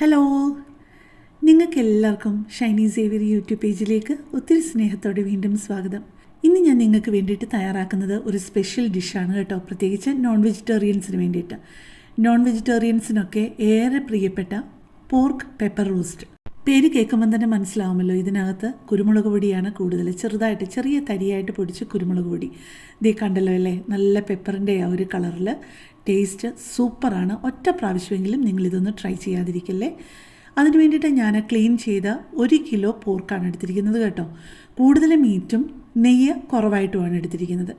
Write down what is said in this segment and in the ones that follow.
Hello നിങ്ങൾക്ക് എല്ലാവർക്കും Shiny Xavier YouTube പേജിലേക്ക് ഒത്തിരി സ്നേഹത്തോടെ വീണ്ടും സ്വാഗതം. ഇന്ന് ഞാൻ നിങ്ങൾക്ക് വേണ്ടിയിട്ട് തയ്യാറാക്കുന്നത് ഒരു സ്പെഷ്യൽ ഡിഷാണ് കേട്ടോ. പ്രത്യേകിച്ച് നോൺ വെജിറ്റേറിയൻസിന് വേണ്ടിയിട്ട്. നോൺ വെജിറ്റേറിയൻസിനൊക്കെ ഏറെ പ്രിയപ്പെട്ട പോർക്ക് പെപ്പർ റോസ്റ്റ് പേര് കേൾക്കുമ്പോൾ തന്നെ മനസ്സിലാവുമല്ലോ ഇതിനകത്ത് കുരുമുളക് പൊടിയാണ് കൂടുതൽ. ചെറുതായിട്ട് ചെറിയ തരിയായിട്ട് പൊടിച്ച് കുരുമുളക് പൊടി. ഇതേ കണ്ടല്ലോ അല്ലേ? നല്ല പെപ്പറിന്റെ ആ ഒരു കളറിൽ ടേസ്റ്റ് സൂപ്പറാണ്. ഒറ്റ പ്രാവശ്യമെങ്കിലും നിങ്ങളിതൊന്ന് ട്രൈ ചെയ്യാതിരിക്കല്ലേ? അതിന് വേണ്ടിയിട്ട് ഞാൻ ക്ലീൻ ചെയ്ത ഒരു കിലോ പോർക്കാണ് എടുത്തിരിക്കുന്നത് കേട്ടോ. കൂടുതൽ മീറ്റും നെയ്യ് കുറവായിട്ടുമാണ് എടുത്തിരിക്കുന്നത്.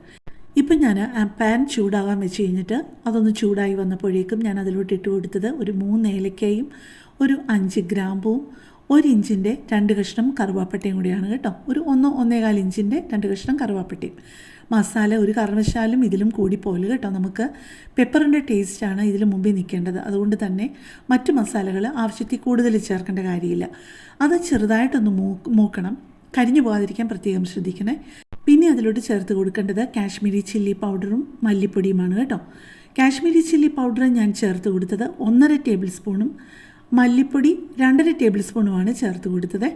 ഇപ്പം ഞാൻ ആ പാൻ ചൂടാകാൻ വെച്ച് കഴിഞ്ഞിട്ട് അതൊന്ന് ചൂടായി വന്നപ്പോഴേക്കും ഞാൻ അതിലോട്ട് ഇട്ട് കൊടുത്തത് ഒരു മൂന്ന് ഏലക്കയും ഒരു അഞ്ച് ഗ്രാമ്പും ഒരു ഇഞ്ചിന്റെ രണ്ട് കഷ്ണം കറുവാപ്പട്ടയും കൂടിയാണ് കേട്ടോ. ഒരു ഒന്ന് ഒന്നേകാൽ ഇഞ്ചിന്റെ രണ്ട് കഷ്ണം കറുവാപ്പട്ടയും. മസാല ഒരു കാരണവശാലും ഇതിലും കൂടി പോലെ കേട്ടോ. നമുക്ക് പെപ്പറിന്റെ ടേസ്റ്റാണ് ഇതിൽ മുമ്പിൽ നിൽക്കേണ്ടത്. അതുകൊണ്ട് തന്നെ മറ്റു മസാലകൾ ആവശ്യത്തിൽ കൂടുതൽ ചേർക്കേണ്ട കാര്യമില്ല. അത് ചെറുതായിട്ടൊന്ന് മൂ മൂക്കണം. കരിഞ്ഞു പോകാതിരിക്കാൻ പ്രത്യേകം ശ്രദ്ധിക്കണേ. പിന്നെ അതിലോട്ട് ചേർത്ത് കൊടുക്കേണ്ടത് കാശ്മീരി ചില്ലി പൗഡറും മല്ലിപ്പൊടിയുമാണ് കേട്ടോ. കാശ്മീരി ചില്ലി പൗഡർ ഞാൻ ചേർത്ത് കൊടുത്തത് ഒന്നര ടേബിൾ സ്പൂണും മല്ലിപ്പൊടി രണ്ടര ടേബിൾ സ്പൂണുമാണ് ചേർത്ത് കൊടുത്തത്.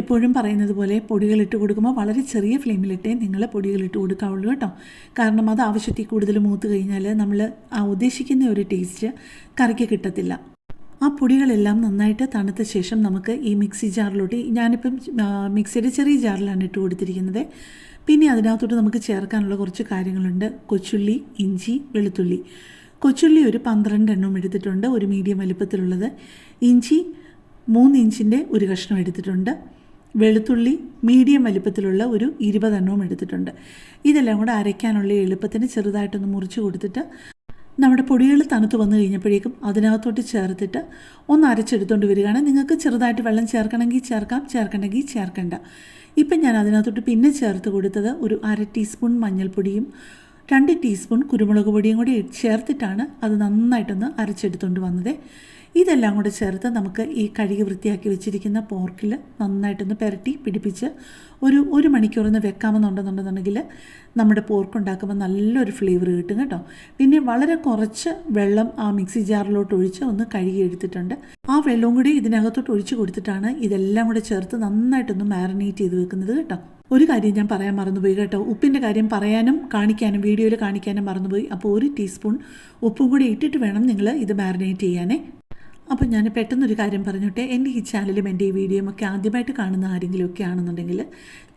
എപ്പോഴും പറയുന്നത് പോലെ പൊടികളിട്ട് കൊടുക്കുമ്പോൾ വളരെ ചെറിയ ഫ്ലെയിമിലിട്ടേ നിങ്ങൾ പൊടികളിട്ട് കൊടുക്കാവുള്ളൂ കേട്ടോ. കാരണം അത് ആവശ്യത്തിൽ കൂടുതൽ മൂത്ത് കഴിഞ്ഞാൽ നമ്മൾ ആ ഉദ്ദേശിക്കുന്ന ഒരു ടേസ്റ്റ് കറിക്ക് കിട്ടത്തില്ല. ആ പൊടികളെല്ലാം നന്നായിട്ട് തണുത്ത ശേഷം നമുക്ക് ഈ മിക്സി ജാറിലോട്ട് ഞാനിപ്പം മിക്സിയുടെ ചെറിയ ജാറിലാണ് ഇട്ട് കൊടുത്തിരിക്കുന്നത്. പിന്നെ അതിനകത്തോട്ട് നമുക്ക് ചേർക്കാനുള്ള കുറച്ച് കാര്യങ്ങളുണ്ട്. കൊച്ചുള്ളി ഇഞ്ചി വെളുത്തുള്ളി. കൊച്ചുള്ളി ഒരു പന്ത്രണ്ട് എണ്ണം എടുത്തിട്ടുണ്ട് ഒരു മീഡിയം വലുപ്പത്തിലുള്ളത്. ഇഞ്ചി മൂന്ന് ഇഞ്ചിന്റെ ഒരു കഷ്ണം എടുത്തിട്ടുണ്ട്. വെളുത്തുള്ളി മീഡിയം വലിപ്പത്തിലുള്ള ഒരു ഇരുപതെണ്ണവും എടുത്തിട്ടുണ്ട്. ഇതെല്ലാം കൂടെ അരയ്ക്കാനുള്ള എളുപ്പത്തിന് ചെറുതായിട്ടൊന്ന് മുറിച്ച് കൊടുത്തിട്ട് നമ്മുടെ പൊടികൾ തണുത്ത് വന്നു കഴിഞ്ഞപ്പോഴേക്കും അതിനകത്തോട്ട് ചേർത്തിട്ട് ഒന്ന് അരച്ചെടുത്തുകൊണ്ട് വരികയാണ്. നിങ്ങൾക്ക് ചെറുതായിട്ട് വെള്ളം ചേർക്കണമെങ്കിൽ ചേർക്കാം ചേർക്കണമെങ്കിൽ ചേർക്കണ്ട. ഇപ്പം ഞാൻ അതിനകത്തോട്ട് പിന്നെ ചേർത്ത് കൊടുത്തത് ഒരു അര ടീസ്പൂൺ മഞ്ഞൾപ്പൊടിയും രണ്ട് ടീസ്പൂൺ കുരുമുളക് പൊടിയും കൂടി ചേർത്തിട്ടാണ് അത് നന്നായിട്ടൊന്ന് അരച്ചെടുത്തുകൊണ്ട് വന്നത്. ഇതെല്ലാം കൂടെ ചേർത്ത് നമുക്ക് ഈ കഴുകി വൃത്തിയാക്കി വെച്ചിരിക്കുന്ന പോർക്കിൽ നന്നായിട്ടൊന്ന് പുരട്ടി പിടിപ്പിച്ച് ഒരു ഒരു മണിക്കൂറൊന്ന് വെക്കാമെന്നുണ്ടെന്നുണ്ടെന്നുണ്ടെങ്കിൽ നമ്മുടെ പോർക്ക് ഉണ്ടാക്കുമ്പോൾ നല്ലൊരു ഫ്ലേവർ കിട്ടും കേട്ടോ. പിന്നെ വളരെ കുറച്ച് വെള്ളം ആ മിക്സി ജാറിലോട്ട് ഒഴിച്ച് ഒന്ന് കഴുകി എടുത്തിട്ടുണ്ട്. ആ വെള്ളവും കൂടി ഇതിനകത്തോട്ട് ഒഴിച്ച് കൊടുത്തിട്ടാണ് ഇതെല്ലാം കൂടെ ചേർത്ത് നന്നായിട്ടൊന്ന് മാറിനേറ്റ് ചെയ്ത് വെക്കുന്നത് കേട്ടോ. ഒരു കാര്യം ഞാൻ പറയാൻ മറന്നുപോയി കേട്ടോ. ഉപ്പിന്റെ കാര്യം പറയാനും കാണിക്കാനും വീഡിയോയിൽ കാണിക്കാനും മറന്നുപോയി. അപ്പോൾ ഒരു ടീസ്പൂൺ ഉപ്പും കൂടി ഇട്ടിട്ട് വേണം നിങ്ങൾ ഇത് മാറിനേറ്റ് ചെയ്യാനേ. അപ്പോൾ ഞാൻ പെട്ടെന്നൊരു കാര്യം പറഞ്ഞോട്ടെ. എന്റെ ഈ ചാനലും എന്റെ ഈ വീഡിയോയും ഒക്കെ ആദ്യമായിട്ട് കാണുന്ന ആരെങ്കിലുമൊക്കെ ആണെന്നുണ്ടെങ്കിൽ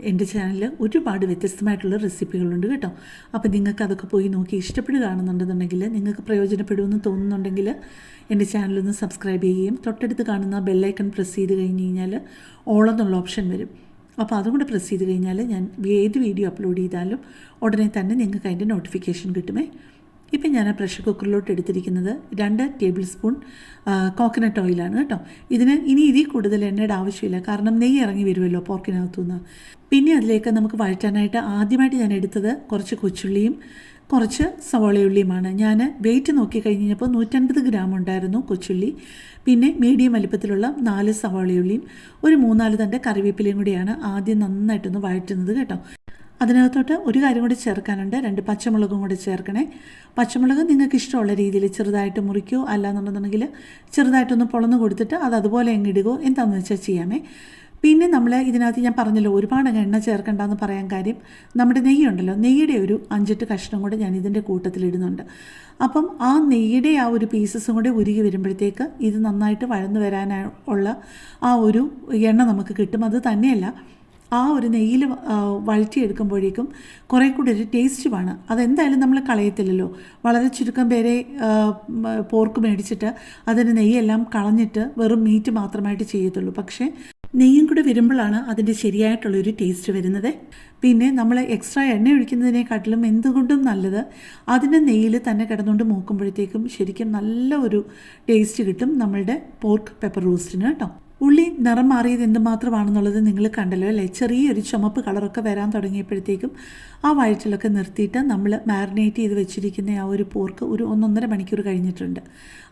എന്റെ ചാനലിൽ ഒരുപാട് വ്യത്യസ്തമായിട്ടുള്ള റെസിപ്പികളുണ്ട് കേട്ടോ. അപ്പോൾ നിങ്ങൾക്ക് അതൊക്കെ പോയി നോക്കി ഇഷ്ടപ്പെടുകയാണെന്നുണ്ടെന്നുണ്ടെങ്കിൽ നിങ്ങൾക്ക് പ്രയോജനപ്പെടുമെന്ന് തോന്നുന്നുണ്ടെങ്കിൽ എന്റെ ചാനലൊന്ന് സബ്സ്ക്രൈബ് ചെയ്യുകയും തൊട്ടടുത്ത് കാണുന്ന ബെല്ലൈക്കൺ പ്രസ് ചെയ്ത് കഴിഞ്ഞ് കഴിഞ്ഞാൽ ഓളെന്നുള്ള ഓപ്ഷൻ വരും. അപ്പോൾ അതും കൂടെ പ്രസ് ചെയ്ത് കഴിഞ്ഞാൽ ഞാൻ ഏത് വീഡിയോ അപ്ലോഡ് ചെയ്താലും ഉടനെ തന്നെ നിങ്ങൾക്ക് അതിന്റെ നോട്ടിഫിക്കേഷൻ കിട്ടുമേ. ഇപ്പം ഞാൻ ആ പ്രഷർ കുക്കറിലോട്ട് എടുത്തിരിക്കുന്നത് രണ്ട് ടേബിൾ സ്പൂൺ കോക്കനട്ട് ഓയിലാണ് കേട്ടോ. ഇതിന് ഇനി ഇതിൽ കൂടുതൽ എണ്ണയുടെ ആവശ്യമില്ല. കാരണം നെയ്യ് ഇറങ്ങി വരുമല്ലോ പോർക്കിനകത്തുനിന്ന് പിന്നെ അതിലേക്ക് നമുക്ക് വഴറ്റാനായിട്ട് ആദ്യമായിട്ട് ഞാൻ എടുത്തത് കുറച്ച് കൊച്ചുള്ളിയും കുറച്ച് സവോളയുള്ളിയുമാണ്. ഞാൻ വെയിറ്റ് നോക്കി കഴിഞ്ഞപ്പോൾ നൂറ്റൻപത് ഗ്രാം ഉണ്ടായിരുന്നു കൊച്ചുള്ളി. പിന്നെ മീഡിയം വലിപ്പത്തിലുള്ള നാല് സവോളയുള്ളിയും ഒരു മൂന്നാൽ തന്റെ കറിവേപ്പിലയും കൂടിയാണ് ആദ്യം നന്നായിട്ടൊന്ന് വഴറ്റുന്നത് കേട്ടോ. അതിനകത്തോട്ട് ഒരു കാര്യം കൂടി ചേർക്കാനുണ്ട്. രണ്ട് പച്ചമുളകും കൂടി ചേർക്കണേ. പച്ചമുളക് നിങ്ങൾക്ക് ഇഷ്ടമുള്ള രീതിയിൽ ചെറുതായിട്ട് മുറിക്കോ അല്ലാന്നുണ്ടെന്നുണ്ടെങ്കിൽ ചെറുതായിട്ടൊന്ന് പൊളന്ന് കൊടുത്തിട്ട് അത് അതുപോലെ അങ്ങ് ഇടുകയോ എന്താണെന്ന് വെച്ചാൽ ചെയ്യാമേ. പിന്നെ നമ്മൾ ഇതിനകത്ത് ഞാൻ പറഞ്ഞല്ലോ ഒരുപാട് എണ്ണ ചേർക്കണ്ടെന്ന് പറയാൻ കാര്യം നമ്മുടെ നെയ്യുണ്ടല്ലോ നെയ്യുടെ ഒരു അഞ്ചെട്ട് കഷ്ണം കൂടെ ഞാൻ ഇതിന്റെ കൂട്ടത്തിലിടുന്നുണ്ട് അപ്പം ആ നെയ്യുടെ ആ ഒരു പീസസും കൂടെ ഉരുകി വരുമ്പോഴത്തേക്ക് ഇത് നന്നായിട്ട് വഴന്നു വരാനുള്ള ആ ഒരു എണ്ണ നമുക്ക് കിട്ടും. അത് തന്നെയല്ല ആ ഒരു നെയ്യിൽ വഴറ്റിയെടുക്കുമ്പോഴേക്കും കുറേ കൂടി ഒരു ടേസ്റ്റുമാണ് അതെന്തായാലും നമ്മൾ കളയത്തില്ലല്ലോ. വളരെ ചുരുക്കം പേരെ പോർക്ക് മേടിച്ചിട്ട് അതിന് നെയ്യെല്ലാം കളഞ്ഞിട്ട് വെറും മീറ്റ് മാത്രമായിട്ട് ചെയ്യത്തുള്ളൂ. പക്ഷേ നെയ്യും കൂടെ വരുമ്പോഴാണ് അതിന്റെ ശരിയായിട്ടുള്ളൊരു ടേസ്റ്റ് വരുന്നത്. പിന്നെ നമ്മൾ എക്സ്ട്രാ എണ്ണ ഒഴിക്കുന്നതിനെക്കാട്ടിലും എന്തുകൊണ്ടും നല്ലത് അതിന്റെ നെയ്യിൽ തന്നെ കിടന്നുകൊണ്ട് മൂക്കുമ്പോഴത്തേക്കും ശരിക്കും നല്ല ഒരു ടേസ്റ്റ് കിട്ടും നമ്മളുടെ പോർക്ക് പെപ്പർ റോസ്റ്റിന് കേട്ടോ. ഉള്ളി നിറം മാറിയത് എന്തുമാത്രമാണെന്നുള്ളത് നിങ്ങൾ കണ്ടല്ലോ അല്ലേ? ചെറിയൊരു ചുമപ്പ് കളറൊക്കെ വരാൻ തുടങ്ങിയപ്പോഴത്തേക്കും ആ വയറ്റിലൊക്കെ നിർത്തിയിട്ട് നമ്മൾ മാരിനേറ്റ് ചെയ്ത് വെച്ചിരിക്കുന്ന ആ ഒരു പോർക്ക് ഒരു ഒന്നൊന്നര മണിക്കൂർ കഴിഞ്ഞിട്ടുണ്ട്.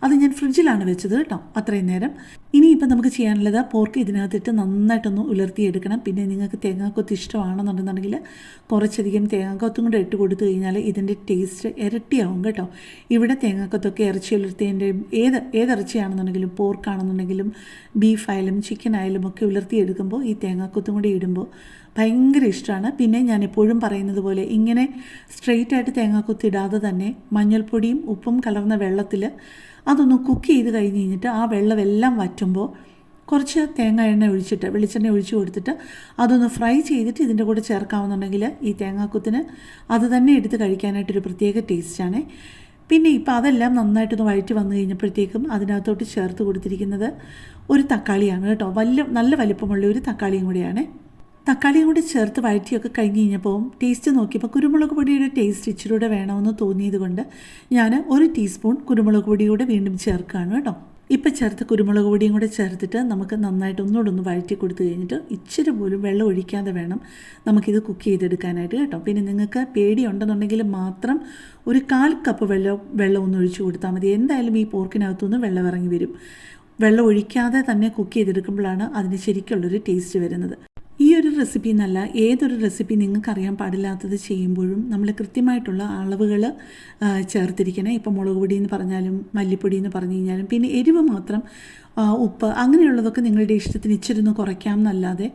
അത് ഞാൻ ഫ്രിഡ്ജിലാണ് വെച്ചത് കേട്ടോ അത്രയും നേരം. ഇനിയിപ്പോൾ നമുക്ക് ചെയ്യാനുള്ളത് പോർക്ക് ഇതിനകത്തിട്ട് നന്നായിട്ടൊന്ന് ഉലർത്തിയെടുക്കണം. പിന്നെ നിങ്ങൾക്ക് തേങ്ങാക്കൊത്ത് ഇഷ്ടമാണെന്നുണ്ടെന്നുണ്ടെങ്കിൽ കുറച്ചധികം തേങ്ങാക്കൊത്തും കൂടെ ഇട്ട് കൊടുത്തു കഴിഞ്ഞാൽ ഇതിന്റെ ടേസ്റ്റ് ഇരട്ടിയാവും കേട്ടോ. ഇവിടെ തേങ്ങാക്കൊത്തൊക്കെ ഇറച്ചി ഉലർത്തിയതിന്റെയും ഏത് ഏത് ഏതിറച്ചിയാണെന്നുണ്ടെങ്കിലും പോർക്കാണെന്നുണ്ടെങ്കിലും ബീഫായാലും ചിക്കൻ ആയാലും ഒക്കെ ഉലർത്തിയെടുക്കുമ്പോൾ ഈ തേങ്ങാക്കൊത്തും കൂടി ഇടുമ്പോൾ ഭയങ്കര ഇഷ്ടമാണ് പിന്നെ ഞാൻ എപ്പോഴും പറയുന്നത് പോലെ ഇങ്ങനെ സ്ട്രെയിറ്റ് ആയിട്ട് തേങ്ങാക്കൊത്ത് ഇടാതെ തന്നെ മഞ്ഞൾപ്പൊടിയും ഉപ്പും കലർന്ന വെള്ളത്തിൽ അതൊന്ന് കുക്ക് ചെയ്ത് കഴിഞ്ഞ് കഴിഞ്ഞിട്ട് ആ വെള്ളമെല്ലാം വറ്റുമ്പോൾ കുറച്ച് തേങ്ങ എണ്ണ ഒഴിച്ചിട്ട് വെളിച്ചെണ്ണ ഒഴിച്ച് കൊടുത്തിട്ട് അതൊന്ന് ഫ്രൈ ചെയ്തിട്ട് ഇതിന്റെ കൂടെ ചേർക്കാമെന്നുണ്ടെങ്കിൽ ഈ തേങ്ങാക്കുത്തിന് അത് തന്നെ എടുത്ത് കഴിക്കാനായിട്ടൊരു പ്രത്യേക ടേസ്റ്റാണ് പിന്നെ ഇപ്പോൾ അതെല്ലാം നന്നായിട്ടൊന്ന് വഴറ്റി വന്നു കഴിഞ്ഞപ്പോഴത്തേക്കും അതിനകത്തോട്ട് ചേർത്ത് കൊടുത്തിരിക്കുന്നത് ഒരു തക്കാളിയാണ് കേട്ടോ. വലിയ നല്ല വലിപ്പമുള്ള ഒരു തക്കാളിയും കൂടിയാണ്. തക്കാളിയും കൂടി ചേർത്ത് വഴറ്റിയൊക്കെ കഴിഞ്ഞ് കഴിഞ്ഞപ്പോൾ ടേസ്റ്റ് നോക്കിയപ്പോൾ കുരുമുളക് പൊടിയുടെ ടേസ്റ്റ് ഇച്ചിരി കൂടെ വേണമെന്ന് തോന്നിയത് കൊണ്ട് ഞാൻ ഒരു ടീസ്പൂൺ കുരുമുളക് പൊടിയൂടെ വീണ്ടും ചേർക്കുകയാണ് കേട്ടോ. ഇപ്പം ചേർത്ത് കുരുമുളക് പൊടിയും കൂടെ ചേർത്തിട്ട് നമുക്ക് നന്നായിട്ട് ഒന്നുകൂടെ ഒന്ന് വഴറ്റി കൊടുത്തു കഴിഞ്ഞിട്ട് ഇച്ചിരി പോലും വെള്ളം ഒഴിക്കാതെ വേണം നമുക്കിത് കുക്ക് ചെയ്തെടുക്കാനായിട്ട് കേട്ടോ. പിന്നെ നിങ്ങൾക്ക് പേടിയുണ്ടെന്നുണ്ടെങ്കിൽ മാത്രം ഒരു കാൽ കപ്പ് വെള്ളം വെള്ളം ഒന്ന് ഒഴിച്ചു കൊടുത്താൽ മതി. എന്തായാലും ഈ പോർക്കിനകത്തുനിന്ന് വെള്ളം ഇറങ്ങി വരും. വെള്ളം ഒഴിക്കാതെ തന്നെ കുക്ക് ചെയ്തെടുക്കുമ്പോഴാണ് അതിന് ശരിക്കുള്ളൊരു ടേസ്റ്റ് വരുന്നത്. ഒരു റെസിപ്പി എന്നല്ല ഏതൊരു റെസിപ്പി നിങ്ങൾക്ക് അറിയാൻ പാടില്ലാത്തത് ചെയ്യുമ്പോഴും നമ്മൾ കൃത്യമായിട്ടുള്ള അളവുകൾ ചേർത്തിരിക്കണം. ഇപ്പോൾ മുളക് പൊടി എന്ന് പറഞ്ഞാലും മല്ലിപ്പൊടി എന്ന് പറഞ്ഞു കഴിഞ്ഞാലും പിന്നെ എരിവ് മാത്രം ഉപ്പ് അങ്ങനെയുള്ളതൊക്കെ നിങ്ങളുടെ ഇഷ്ടത്തിന് ഇച്ചിരി ഒന്ന് കുറയ്ക്കാം എന്നല്ലാതെ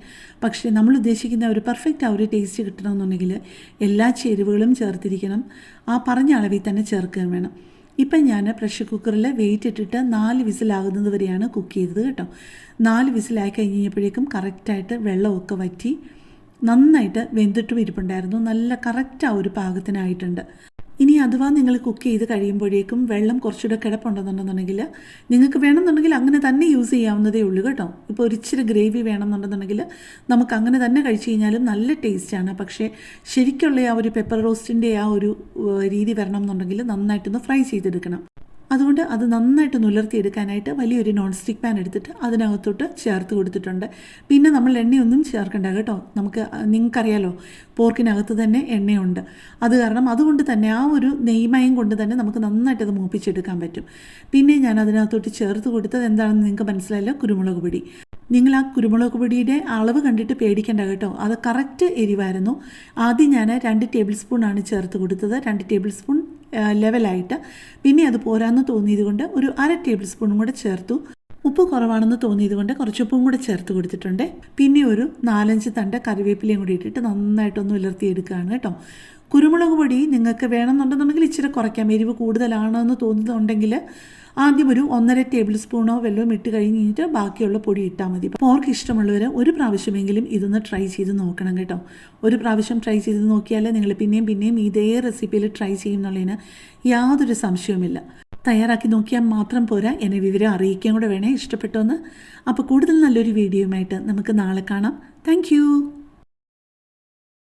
പക്ഷേ നമ്മൾ ഉദ്ദേശിക്കുന്ന ഒരു പെർഫെക്റ്റ് ആ ഒരു ടേസ്റ്റ് കിട്ടണമെന്നുണ്ടെങ്കിൽ എല്ലാ ചേരുവകളും ചേർത്തിരിക്കണം. ആ പറഞ്ഞ അളവിൽ തന്നെ ചേർക്കുകയും വേണം. ഇപ്പം ഞാൻ പ്രഷർ കുക്കറിൽ വെയിറ്റ് ഇട്ടിട്ട് നാല് വിസിലാകുന്നത് വരെയാണ് കുക്ക് ചെയ്തത് കേട്ടോ. നാല് വിസിലായി കഴിഞ്ഞപ്പോഴേക്കും കറക്റ്റായിട്ട് വെള്ളമൊക്കെ വറ്റി നന്നായിട്ട് വെന്തിട്ടും ഇരിപ്പുണ്ടായിരുന്നു. നല്ല കറക്റ്റ് ആ ഒരു പാകത്തിനായിട്ടുണ്ട്. അഥവാ നിങ്ങൾ കുക്ക് ചെയ്ത് കഴിയുമ്പോഴേക്കും വെള്ളം കുറച്ചുകൂടെ കിടപ്പുണ്ടെന്നുണ്ടെന്നുണ്ടെങ്കിൽ നിങ്ങൾക്ക് വേണമെന്നുണ്ടെങ്കിൽ അങ്ങനെ തന്നെ യൂസ് ചെയ്യാവുന്നതേ ഉള്ളൂ കേട്ടോ. ഇപ്പോൾ ഒരിച്ചിരി ഗ്രേവി വേണമെന്നുണ്ടെന്നുണ്ടെങ്കിൽ നമുക്ക് അങ്ങനെ തന്നെ കഴിച്ചു കഴിഞ്ഞാലും നല്ല ടേസ്റ്റാണ്. പക്ഷേ ശരിക്കുള്ള ആ ഒരു പെപ്പർ റോസ്റ്റിന്റെ ആ ഒരു രീതി വരണം എന്നുണ്ടെങ്കിൽ നന്നായിട്ടൊന്ന് ഫ്രൈ ചെയ്തെടുക്കണം. അതുകൊണ്ട് അത് നന്നായിട്ട് നുലർത്തിയെടുക്കാനായിട്ട് വലിയൊരു നോൺ സ്റ്റിക്ക് പാൻ എടുത്തിട്ട് അതിനകത്തോട്ട് ചേർത്ത് കൊടുത്തിട്ടുണ്ട്. പിന്നെ നമ്മൾ എണ്ണയൊന്നും ചേർക്കണ്ട കേട്ടോ. നമുക്ക് നിങ്ങൾക്കറിയാലോ പോർക്കിനകത്ത് തന്നെ എണ്ണയുണ്ട്. അത് കാരണം അതുകൊണ്ട് തന്നെ ആ ഒരു നെയ്മയം കൊണ്ട് തന്നെ നമുക്ക് നന്നായിട്ട് അത് മൂപ്പിച്ചെടുക്കാൻ പറ്റും. പിന്നെ ഞാൻ അതിനകത്തോട്ട് ചേർത്ത് കൊടുത്തത് എന്താണെന്ന് നിങ്ങൾക്ക് മനസ്സിലായില്ല? കുരുമുളക് പൊടി. നിങ്ങൾ ആ കുരുമുളക് പൊടിയുടെ അളവ് കണ്ടിട്ട് പേടിക്കേണ്ട കേട്ടോ. അത് കറക്റ്റ് എരിവായിരുന്നു. ആദ്യം ഞാൻ രണ്ട് ടേബിൾ സ്പൂണാണ് ചേർത്ത് കൊടുത്തത്. രണ്ട് ടേബിൾ സ്പൂൺ ലെവലായിട്ട് പിന്നെ അത് പോരാന്ന് തോന്നിയത് കൊണ്ട് ഒരു അര ടേബിൾ സ്പൂണും കൂടെ ചേർത്തു. ഉപ്പ് കുറവാണെന്ന് തോന്നിയത് കൊണ്ട് കുറച്ച് ഉപ്പും കൂടെ ചേർത്ത് കൊടുത്തിട്ടുണ്ട്. പിന്നെ ഒരു നാലഞ്ച് തണ്ട് കറിവേപ്പിലയും കൂടി ഇട്ടിട്ട് നന്നായിട്ടൊന്ന് വിലർത്തിയെടുക്കുകയാണ് കേട്ടോ. കുരുമുളക് പൊടി നിങ്ങൾക്ക് വേണമെന്നുണ്ടെന്നുണ്ടെങ്കിൽ ഇച്ചിരി കുറയ്ക്കാം. എരിവ് കൂടുതലാണെന്ന് തോന്നുന്നുണ്ടെങ്കിൽ ആദ്യം ഒരു ഒന്നര ടേബിൾ സ്പൂണോ വെള്ളവും ഇട്ട് കഴിഞ്ഞ് കഴിഞ്ഞിട്ട് ബാക്കിയുള്ള പൊടി ഇട്ടാൽ മതി. പോർക്ക് ഇഷ്ടമുള്ളവർ ഒരു പ്രാവശ്യമെങ്കിലും ഇതൊന്ന് ട്രൈ ചെയ്ത് നോക്കണം കേട്ടോ. ഒരു പ്രാവശ്യം ട്രൈ ചെയ്ത് നോക്കിയാൽ നിങ്ങൾ പിന്നെയും പിന്നെയും ഇതേ റെസിപ്പിയിൽ ട്രൈ ചെയ്യുന്നുള്ളതിന് യാതൊരു സംശയവുമില്ല. തയ്യാറാക്കി നോക്കിയാൽ മാത്രം പോരാ. എന്നെ വിവരം അറിയിക്കാൻ കൂടെ വേണേ. ഇഷ്ടപ്പെട്ടോന്ന് അപ്പോൾ കൂടുതൽ നല്ലൊരു വീഡിയോയുമായിട്ട് നമുക്ക് നാളെ കാണാം. താങ്ക്